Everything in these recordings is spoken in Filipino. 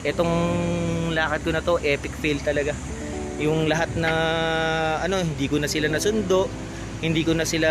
Etong lakad ko na to, epic fail talaga. Yung lahat na ano, hindi ko na sila nasundo, hindi ko na sila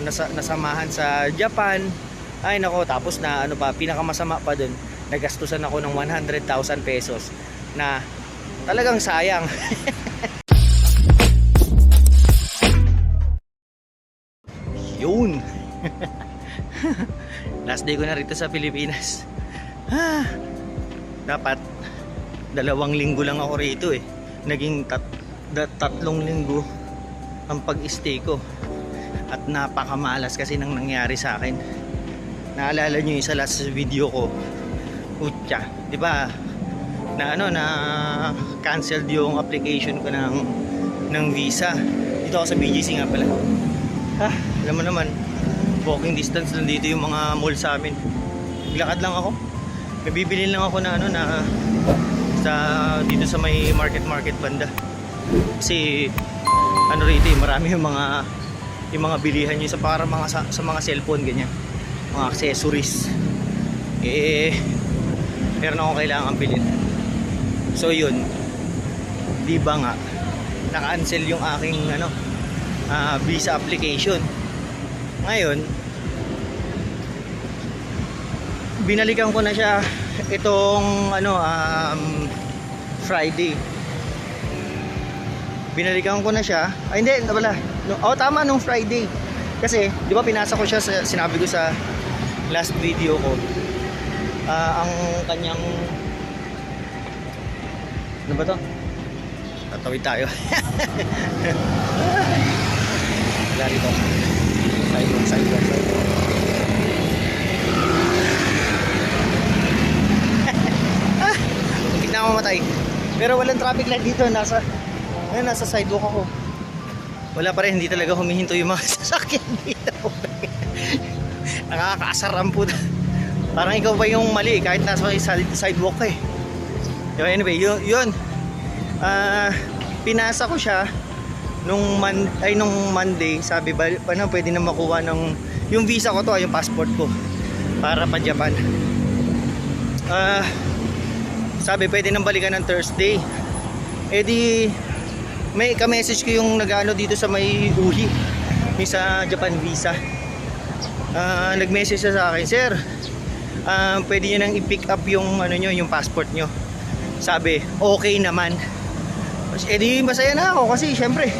nasa, nasamahan sa Japan. Ay nako, tapos na ano pa, pinakamasama pa dun, nagastusan ako ng 100,000 pesos na talagang sayang. Yun. Last day ko na rito sa Pilipinas. Ah, dapat dalawang linggo lang ako rito eh. Naging tat, tatlong linggo ang pag-stay ko. At napakamalas kasi nang nangyari sa akin. Naalala nyo yung sa last video ko. Utya, di ba? Na ano na canceled yung application ko ng ng visa. Dito ako sa BGC nga pala. Ha, alam mo naman, walking distance lang dito yung mga mall sa amin. Lakad lang ako. May bibili lang ako na ano na sa dito sa may market market banda. Kasi ano rito eh, marami yung mga yung mga bilihan yung sa para mga sa, sa mga cellphone ganyan. Mga accessories. Eh meron akong kailangan bilhin. So yun. Di ba nga naka-cancel yung aking ano ah, visa application. Ngayon, binalikan ko na siya itong ano um, Friday. Binalikan ko na siya. Ay hindi, wala. No, oh, tama nung Friday. Kasi, 'di ba pinasa ko siya sa sinabi ko sa last video ko. Ah, ang kanyang Ano ba 'to? Tatawid tayo. Wala rito. Sidewalk, sidewalk, sidewalk. ah, muntik na ako mamatay. Pero walang traffic light dito. Nasa, ayun, nasa sidewalk ako. Wala pa rin, hindi talaga humihinto yung mga sasakyan dito. Nakakaasar po. Parang ikaw pa yung mali kahit nasa side- sidewalk ka eh. Diba, Anyway, yun, yun. Ah, pinasa ko siya nung man ay nung Monday, sabi ba ano pwede na makuha ng yung visa ko to, ay yung passport ko para pa Japan. Ah, sabi pwede nang balikan ng Thursday. Eh di may ka-message ko yung nagano dito sa may uhi yung sa Japan visa. Ah, nag-message siya sa akin, "Sir, ah, pwede niyo nang i-pick up yung ano niyo, yung passport niyo." Sabi, "Okay naman." Eh di masaya na ako kasi syempre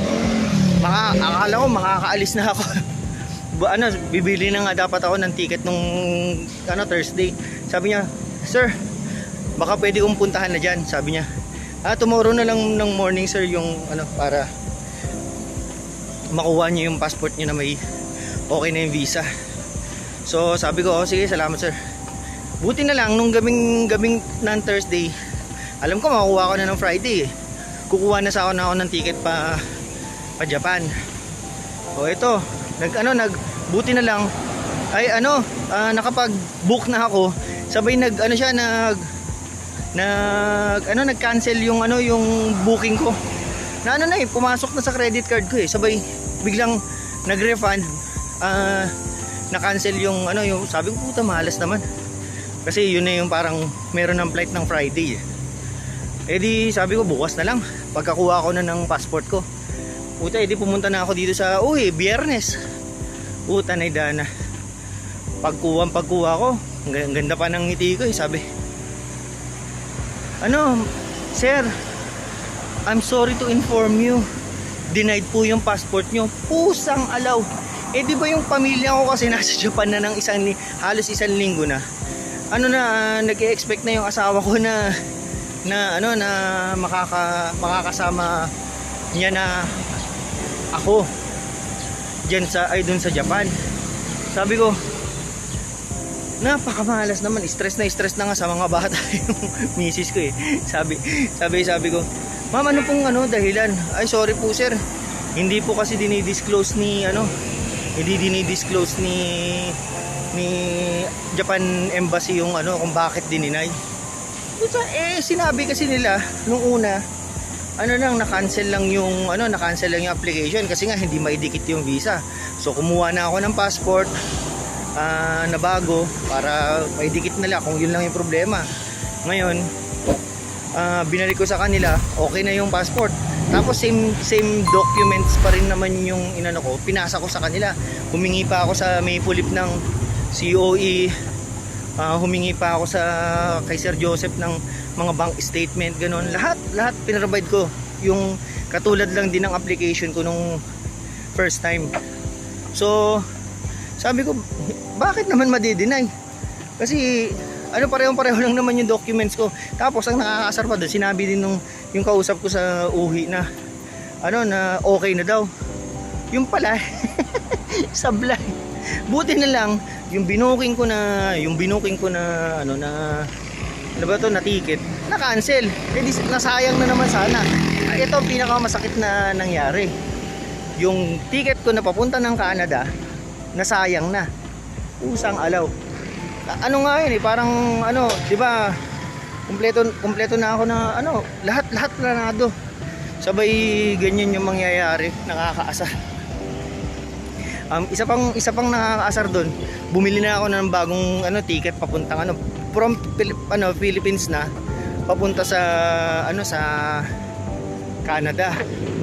maka, akala ko makakaalis na ako. Ba, ano, bibili na nga dapat ako ng ticket nung ano, Thursday. Sabi niya, Sir, baka pwede kong puntahan na dyan. Sabi niya, ah, tomorrow na lang ng morning sir yung ano, para makuha niyo yung passport niyo na may okay na yung visa. So sabi ko, oh, sige, salamat sir. Buti na lang nung gabing gabing ng Thursday, alam ko makukuha ko na ng Friday eh kukuha na sa ako na ako ng ticket pa pa Japan. O ito, nag ano nag buti na lang ay ano, ah, nakapag-book na ako. Sabay nag ano siya nag nag ano nag-cancel yung ano yung booking ko. Na ano na eh, pumasok na sa credit card ko eh. Sabay biglang nag-refund ah na-cancel yung ano yung sabi ko puta malas naman. Kasi yun na yung parang meron ng flight ng Friday eh. Eh di sabi ko bukas na lang pagkakuha ko na ng passport ko. Puta, edi pumunta na ako dito sa uy, biyernes. Puta na idana. Pagkuha pagkuha ko, ang ganda pa ng ngiti ko eh, sabi. Ano, sir, I'm sorry to inform you. Denied po yung passport nyo. Pusang alaw. Eh di ba yung pamilya ko kasi nasa Japan na ng isang halos isang linggo na. Ano na, ah, nag-expect na yung asawa ko na na ano na makaka makakasama niya na ako diyan sa ay doon sa Japan. Sabi ko napakamalas naman stress na stress na nga sa mga bata yung misis ko eh. Sabi sabi sabi ko, "Ma'am, ano pong ano dahilan?" Ay, sorry po sir. Hindi po kasi dinidisclose ni ano, hindi dinidisclose ni ni Japan Embassy yung ano kung bakit dininay. Eh sinabi kasi nila nung una ano lang na-cancel lang yung ano na-cancel lang yung application kasi nga hindi maidikit yung visa. So kumuha na ako ng passport ah, na bago para maidikit nila kung yun lang yung problema. Ngayon, ah, binalik ko sa kanila, okay na yung passport. Tapos same same documents pa rin naman yung inano ko, pinasa ko sa kanila. Humingi pa ako sa may pulip ng COE, ah, humingi pa ako sa kay Sir Joseph ng mga bank statement ganun. Lahat lahat pinrovide ko. Yung katulad lang din ng application ko nung first time. So, sabi ko, bakit naman madi-deny? Kasi ano parehong pareho lang naman yung documents ko. Tapos ang nakakaasar pa doon, sinabi din nung yung kausap ko sa uhi na ano na okay na daw. Yung pala sablay. Buti na lang yung binuking ko na yung binuking ko na ano na ano ba to na ticket na cancel. Eh nasayang na naman sana. Ito ang pinakamasakit na nangyari. Yung ticket ko na papunta ng Canada nasayang na. Usang alaw. Ano nga yun eh, parang ano, 'di ba? Kumpleto kumpleto na ako na ano, lahat lahat planado. Sabay ganyan yung mangyayari, nakakaasar. Um, isa pang isa pang nakakaasar doon. Bumili na ako ng bagong ano ticket papuntang ano from Pil- ano Philippines na papunta sa ano sa Canada.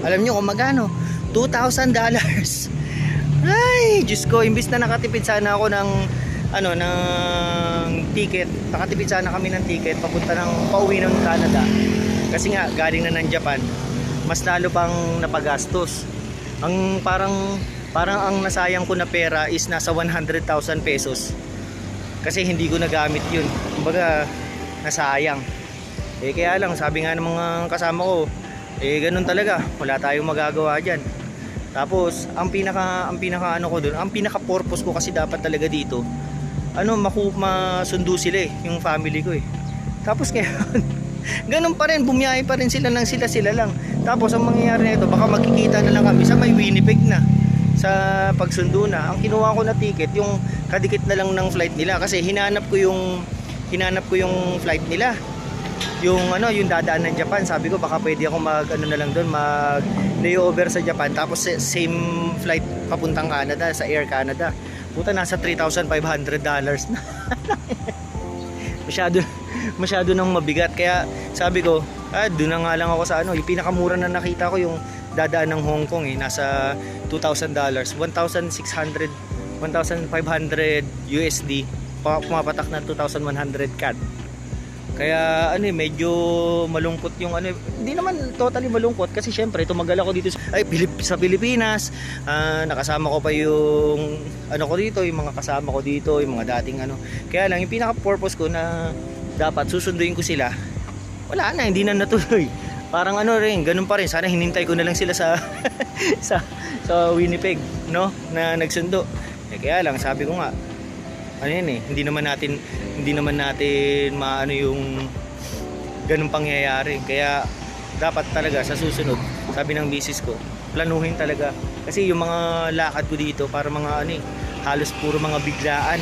Alam niyo kung magkano? $2,000 dollars. Ay, Diyos ko, imbis na nakatipid sana ako ng ano ng ticket, nakatipid sana kami ng ticket papunta ng pauwi ng Canada. Kasi nga galing na ng Japan, mas lalo pang napagastos. Ang parang parang ang nasayang ko na pera is nasa 100,000 pesos. Kasi hindi ko nagamit 'yun. Kumbaga nasayang. Eh kaya lang sabi nga ng mga kasama ko, eh ganun talaga, wala tayong magagawa diyan. Tapos, ang pinaka ang pinaka ano ko doon, ang pinaka purpose ko kasi dapat talaga dito, ano, maku masundo sila eh, yung family ko eh. Tapos kaya ganun pa rin, bumiyahe pa rin sila ng sila sila lang. Tapos ang mangyayari nito, baka magkikita na lang kami sa may Winnipeg na sa pagsundo na. Ang kinuha ko na ticket, yung kadikit na lang ng flight nila kasi hinanap ko yung hinanap ko yung flight nila yung ano yung dadaan ng Japan sabi ko baka pwede ako mag ano na lang doon mag layover sa Japan. Tapos sa- same flight papuntang Canada sa Air Canada. Puta nasa 3,500 dollars na. Masyado masyado nang mabigat. Kaya sabi ko ah doon na nga lang ako sa ano yung pinakamura na nakita ko yung dadaan ng Hong Kong eh nasa 2,000 dollars. 1,600 1,500 USD pa- pumapatak na 2,100 CAD kaya ano eh, medyo malungkot yung ano, eh, hindi naman totally malungkot kasi syempre tumagal ako dito sa, ay, Pilip, sa Pilipinas. Ah, nakasama ko pa yung ano ko dito, yung mga kasama ko dito, yung mga dating ano. Kaya lang yung pinaka purpose ko na dapat susunduin ko sila. Wala na, hindi na natuloy. Parang ano rin, ganun pa rin. Sana hinintay ko na lang sila sa sa sa Winnipeg, no? Na nagsundo. Eh, kaya lang sabi ko nga, ano yan eh, hindi naman natin hindi naman natin maano yung ganung pangyayari. Kaya dapat talaga sa susunod, sabi ng misis ko, planuhin talaga. Kasi yung mga lakad ko dito, para mga ano eh, halos puro mga biglaan.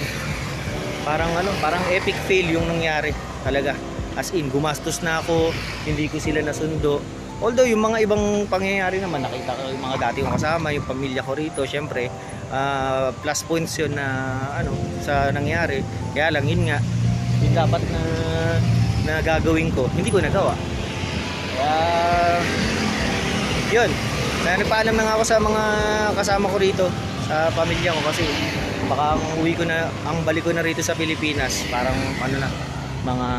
Parang ano, parang epic fail yung nangyari talaga. As in, gumastos na ako, hindi ko sila nasundo. Although yung mga ibang pangyayari naman, nakita ko yung mga dati kong kasama, yung pamilya ko rito, syempre, ah, plus points yun na ano sa nangyari. Kaya lang yun nga yung dapat na na gagawin ko. Hindi ko nagawa. Kaya yun. Kaya nagpaalam na nga ako sa mga kasama ko rito sa pamilya ko kasi baka ang uwi ko na ang balik ko na rito sa Pilipinas parang ano na mga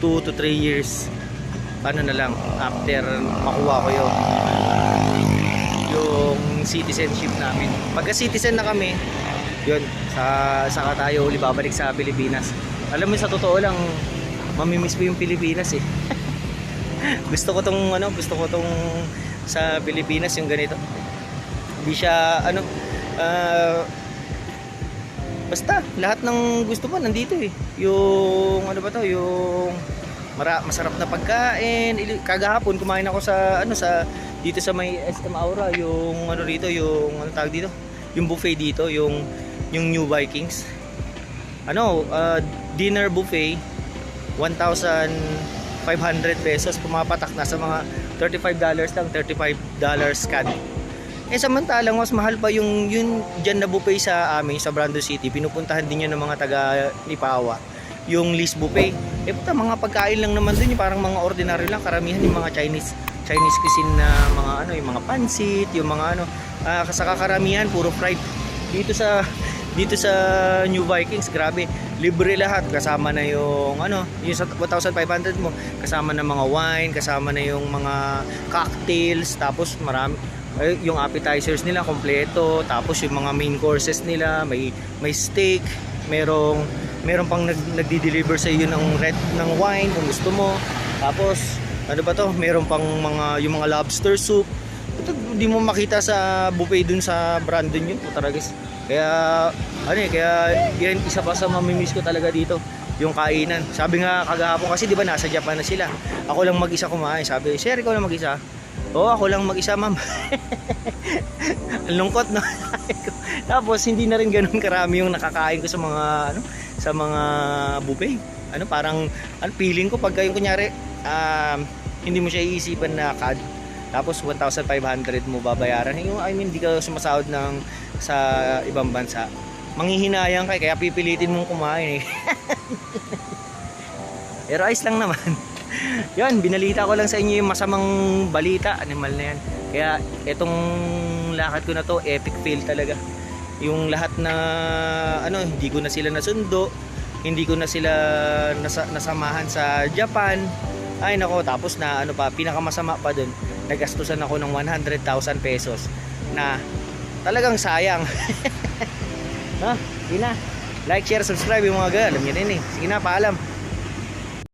2 to 3 years ano na lang after makuha ko yung citizenship namin. Pagka citizen na kami, yun, sa saka tayo uli babalik sa Pilipinas. Alam mo sa totoo lang, mamimiss ko yung Pilipinas eh. gusto ko tong ano, gusto ko tong sa Pilipinas yung ganito. Hindi siya ano ah, basta lahat ng gusto mo nandito eh. Yung ano ba to, yung mara, masarap na pagkain. Kagahapon kumain ako sa ano sa dito sa may SM Aura yung ano dito yung ano tawag dito? Yung buffet dito yung yung New Vikings. Ano uh, dinner buffet 1,500 pesos. Pumapatak na sa mga 35 dollars lang 35 dollars CAD eh samantalang mas mahal pa yung yun dyan na buffet sa amin sa Brando City. Pinupuntahan din yun ng mga taga Lipawa yung Lis buffet Eh puta, mga pagkain lang naman dun, yung parang mga ordinary lang, karamihan yung mga Chinese Chinese cuisine na mga ano, yung mga pansit, yung mga ano, ah, sa kakaramihan puro fried. Dito sa dito sa New Vikings, grabe, libre lahat. Kasama na yung ano, yung sa 1,500 mo, kasama na mga wine, kasama na yung mga cocktails, tapos marami eh, yung appetizers nila kompleto, tapos yung mga main courses nila, may may steak, merong meron pang nag, nagdi-deliver sa iyo ng red ng wine kung gusto mo. Tapos ano ba to? Meron pang mga yung mga lobster soup. Ito hindi mo makita sa buffet dun sa Brandon yun, puta guys. Kaya ano eh, kaya yan isa pa sa mamimiss ko talaga dito yung kainan. Sabi nga kagahapon kasi 'di ba nasa Japan na sila. Ako lang mag-isa kumain. Sabi, "Sir, ikaw lang mag-isa." Oo, ako lang mag-isa, ma'am. Ang lungkot na. Tapos hindi na rin ganoon karami yung nakakain ko sa mga ano, sa mga buffet. Ano parang ano feeling ko pagka yung kunyari um, hindi mo siya iisipan na CAD tapos 1,500 mo babayaran. Yung I mean, hindi ka sumasahod ng sa ibang bansa. Manghihinayang ka eh, kaya pipilitin mong kumain eh. Pero ayos lang naman. Yan, binalita ko lang sa inyo yung masamang balita, animal na yan. Kaya etong lakad ko na to, epic fail talaga. Yung lahat na ano, hindi ko na sila nasundo, hindi ko na sila nasa, nasamahan sa Japan. Ay nako, tapos na ano pa, pinakamasama pa dun, nagastusan ako ng 100,000 pesos na talagang sayang. ha? Sige na. Like, share, subscribe yung mga girl. Alam niyo din eh. Sige na, paalam.